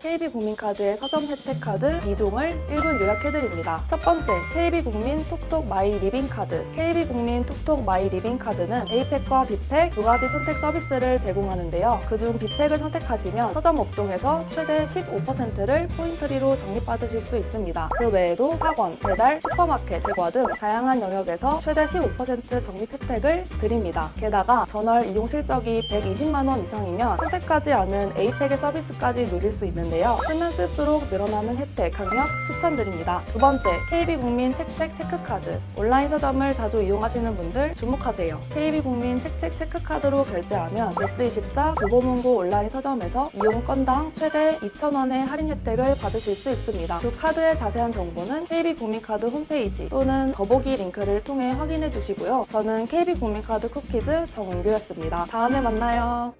KB국민카드의 서점 혜택카드 2종을 1분 요약해드립니다. 첫 번째, KB국민 톡톡 마이 리빙카드. KB국민 톡톡 마이 리빙카드는 A팩과 B팩 두 가지 선택 서비스를 제공하는데요. 그중 B팩을 선택하시면 서점 업종에서 최대 15%를 포인트리로 적립받으실 수 있습니다. 그 외에도 학원, 배달, 슈퍼마켓, 제과 등 다양한 영역에서 최대 15% 적립 혜택을 드립니다. 게다가 전월 이용 실적이 120만 원 이상이면 선택하지 않은 A팩의 서비스까지 누릴 수 있는 데요. 쓰면 쓸수록 늘어나는 혜택 강력 추천드립니다. 두 번째, KB국민 책책 체크카드. 온라인 서점을 자주 이용하시는 분들 주목하세요. KB국민 책책 체크카드로 결제하면 예스24 교보문고 온라인 서점에서 이용 건당 최대 2,000원의 할인 혜택을 받으실 수 있습니다. 두 카드의 자세한 정보는 KB국민카드 홈페이지 또는 더보기 링크를 통해 확인해 주시고요. 저는 KB국민카드 쿠키즈 정은규였습니다. 다음에 만나요.